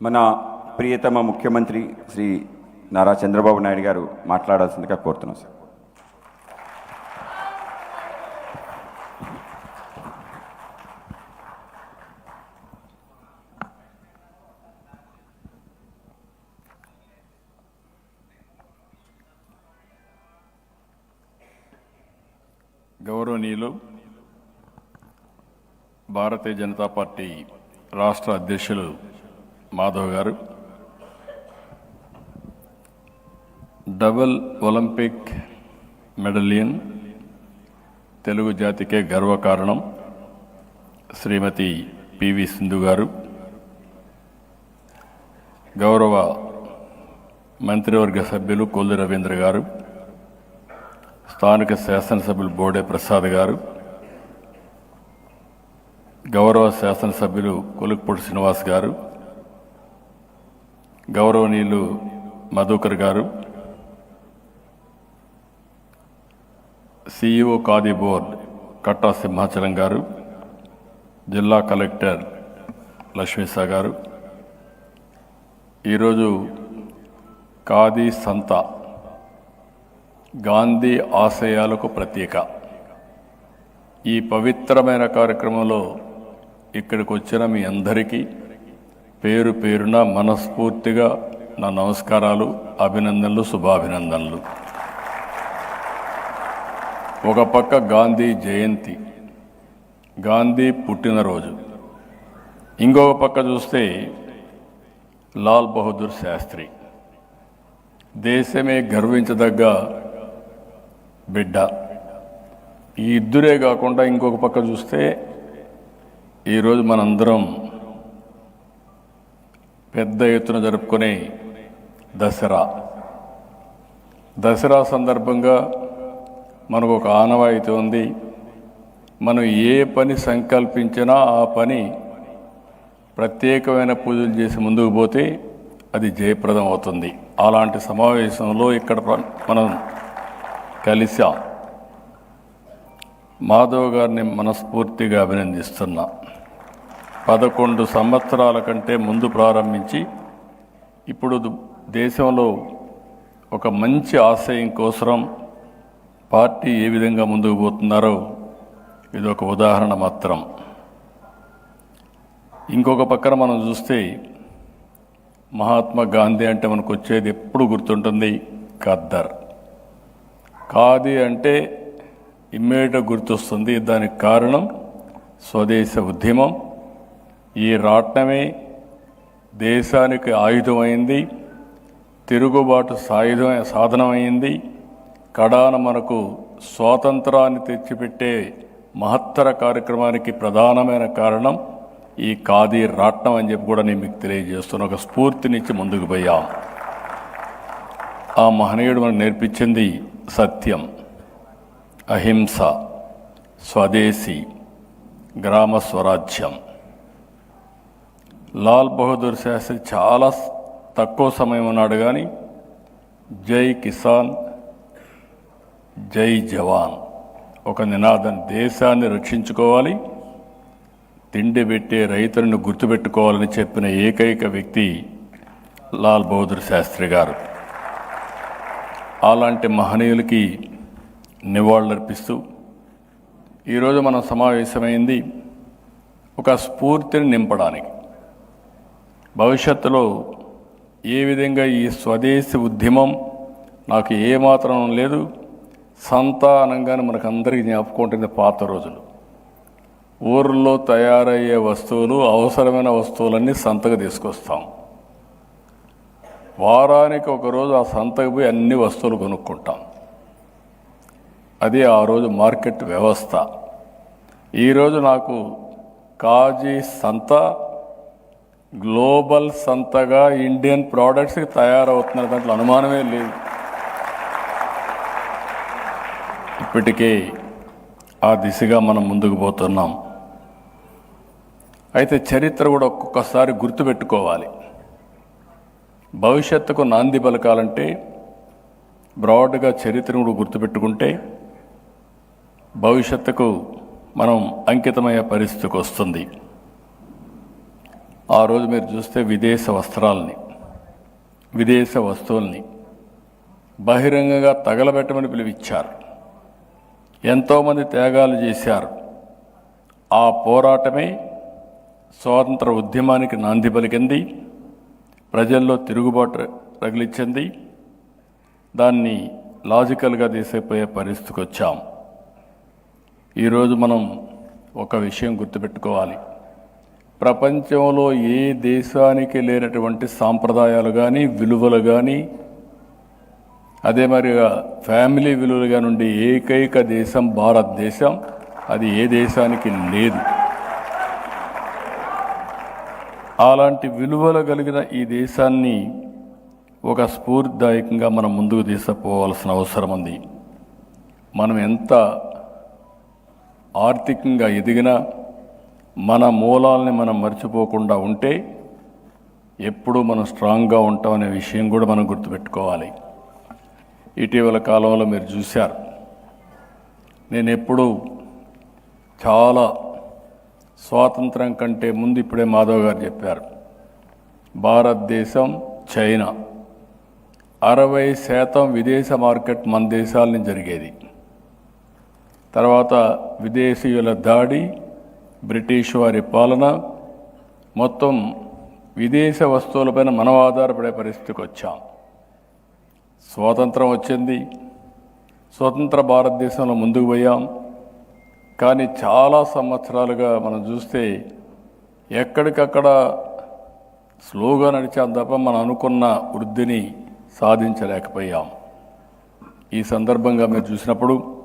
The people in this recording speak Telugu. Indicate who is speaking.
Speaker 1: మన ప్రియతమ ముఖ్యమంత్రి శ్రీ నారా చంద్రబాబు నాయుడు గారు మాట్లాడాల్సిందిగా కోరుతున్నాం సార్.
Speaker 2: గౌరవనీయులు భారతీయ జనతా పార్టీ రాష్ట్ర అధ్యక్షులు మాధవ్ గారు. డబుల్ ఒలింపిక్ మెడలియన్ తెలుగు జాతికే గర్వకారణం శ్రీమతి పివి సింధు గారు. గౌరవ మంత్రివర్గ సభ్యులు కొల్లు రవీంద్ర గారు స్థానిక శాసనసభ్యులు బోడే ప్రసాద్ గారు గౌరవ శాసనసభ్యులు కొలుక్పూడి శ్రీనివాస్ గారు గౌరవనీయులు మధుకర్ గారు సిఇఓ ఖాదీ బోర్డ్ కట్టా సింహాచలం గారు జిల్లా కలెక్టర్ లక్ష్మీసా గారు. ఈరోజు ఖాదీ సంత గాంధీ ఆశయాలకు ప్రతీక. ఈ పవిత్రమైన కార్యక్రమంలో ఇక్కడికి వచ్చిన మీ అందరికీ పేరు పేరున మనస్ఫూర్తిగా నా నమస్కారాలు అభినందనలు శుభాభినందనలు. ఒక పక్క గాంధీ జయంతి గాంధీ పుట్టినరోజు. ఇంకొక పక్క చూస్తే లాల్ బహదూర్ శాస్త్రి. దేశమే గర్వించదగ్గ బిడ్డ. ఈ ఇద్దరే కాకుండా ఇంకొక పక్క చూస్తే ఈరోజు మనందరం పెద్ద ఎత్తున జరుపుకునే దసరా. దసరా సందర్భంగా మనకు ఒక ఆనవాయితీ ఉంది. మనం ఏ పని సంకల్పించినా ఆ పని ప్రత్యేకమైన పూజలు చేసి ముందుకు పోతే అది జయప్రదం అవుతుంది అలాంటి సమావేశంలో ఇక్కడ మనం కలిసాం. మాధవ్ గారిని మనస్ఫూర్తిగా అభినందిస్తున్నా. పదకొండు సంవత్సరాల కంటే ముందు ప్రారంభించి ఇప్పుడు దేశంలో ఒక మంచి ఆశయం కోసం పార్టీ ఏ విధంగా ముందుకు పోతున్నారో ఇది ఒక ఉదాహరణ మాత్రం. ఇంకొక పక్కన మనం చూస్తే మహాత్మా గాంధీ అంటే మనకు వచ్చేది ఎప్పుడు గుర్తుంటుంది? ఖద్దర్. ఖాదీ అంటే ఇమ్మీడియట్ గుర్తొస్తుంది. దానికి కారణం స్వదేశ ఉద్యమం. ఈ రాట్నమే దేశానికి ఆయుధమైంది తిరుగుబాటు సాయుధం సాధనమైంది. కడాన మనకు స్వాతంత్రాన్ని తెచ్చిపెట్టే మహత్తర కార్యక్రమానికి ప్రధానమైన కారణం ఈ ఖాదీ రాట్నం అని చెప్పి కూడా నేను మీకు తెలియజేస్తున్న. ఒక స్ఫూర్తినిచ్చి ముందుకు పోయాం. ఆ మహనీయుడు మనకు నేర్పించింది సత్యం. అహింస స్వదేశీ గ్రామ స్వరాజ్యం. లాల్ బహదూర్ శాస్త్రి చాలా తక్కువ సమయం ఉన్నాడు కానీ జై కిసాన్ జై జవాన్. ఒక నినాదం దేశాన్ని రక్షించుకోవాలి తిండి పెట్టే రైతులను గుర్తుపెట్టుకోవాలని చెప్పిన ఏకైక వ్యక్తి లాల్ బహదూర్ శాస్త్రి గారు. అలాంటి మహనీయులకి నివాళులర్పిస్తూ ఈరోజు మనం సమావేశమైంది ఒక స్ఫూర్తిని నింపడానికి. భవిష్యత్తులో ఏ విధంగా ఈ స్వదేశీ ఉద్యమం నాకు ఏమాత్రం లేదు సంతానంగానే మనకు అందరికీ జ్ఞాపకం ఉంటుంది పాత రోజులు. ఊర్లో తయారయ్యే వస్తువులు అవసరమైన వస్తువులన్నీ సంతకు తీసుకొస్తాం. వారానికి ఒకరోజు ఆ సంతకు పోయి అన్ని వస్తువులు కొనుక్కుంటాం. అది ఆ రోజు మార్కెట్ వ్యవస్థ. ఈరోజు నాకు కాజీ సంత గ్లోబల్ సంతగా ఇండియన్ ప్రోడక్ట్స్కి తయారవుతున్న దాంట్లో అనుమానమే లేదు. ఇప్పటికే ఆ దిశగా మనం ముందుకు పోతున్నాం. అయితే చరిత్ర కూడా ఒక్కొక్కసారి గుర్తుపెట్టుకోవాలి. భవిష్యత్తుకు నాంది పలకాలంటే బ్రాడ్గా చరిత్రను కూడా గుర్తుపెట్టుకుంటే భవిష్యత్తుకు మనం అంకితమయ్యే పరిస్థితికి వస్తుంది. ఆ రోజు మీరు చూస్తే విదేశ వస్త్రాలని విదేశ వస్తువుల్ని బహిరంగంగా తగలబెట్టమని పిలువిచ్చారు. ఎంతోమంది త్యాగాలు చేశారు. ఆ పోరాటమే స్వాతంత్ర ఉద్యమానికి నాంది పలికింది ప్రజల్లో తిరుగుబాటు రగిలించింది దాన్ని లాజికల్గా తీసేపోయే పరిస్థితికి వచ్చాం ఈరోజు మనం ఒక విషయం గుర్తుపెట్టుకోవాలి. ప్రపంచంలో ఏ దేశానికి లేనటువంటి సాంప్రదాయాలు కానీ విలువలు కానీ అదే మరిగా ఫ్యామిలీ విలువలుగా నుండి ఏకైక దేశం భారతదేశం అది ఏ దేశానికి లేదు. అలాంటి విలువలు కలిగిన ఈ దేశాన్ని ఒక స్ఫూర్తిదాయకంగా మనం ముందుకు తీసుకుపోవాల్సిన అవసరం ఉంది. మనం ఎంత ఆర్థికంగా ఎదిగినా మన మూలాల్ని మనం మర్చిపోకుండా ఉంటే ఎప్పుడూ మనం స్ట్రాంగ్గా ఉంటామనే విషయం కూడా మనం గుర్తుపెట్టుకోవాలి. ఇటీవల కాలంలో మీరు చూశారు. నేను ఎప్పుడూ చాలా స్వాతంత్రం కంటే ముందు ఇప్పుడే మాధవ్ గారు చెప్పారు. భారతదేశం చైనా. అరవై శాతం విదేశ మార్కెట్ మన దేశాలని జరిగేది. తర్వాత విదేశీయుల దాడి బ్రిటిష్ వారి పాలన మొత్తం విదేశ వస్తువులపైన మనం ఆధారపడే పరిస్థితికి వచ్చాం. స్వాతంత్రం వచ్చింది. స్వతంత్ర భారతదేశంలో ముందుకు పోయాం. కానీ చాలా సంవత్సరాలుగా మనం చూస్తే ఎక్కడికక్కడ స్లోగా నడిచాం తప్ప మనం అనుకున్న వృద్ధిని సాధించలేకపోయాం. ఈ సందర్భంగా మీరు చూసినప్పుడు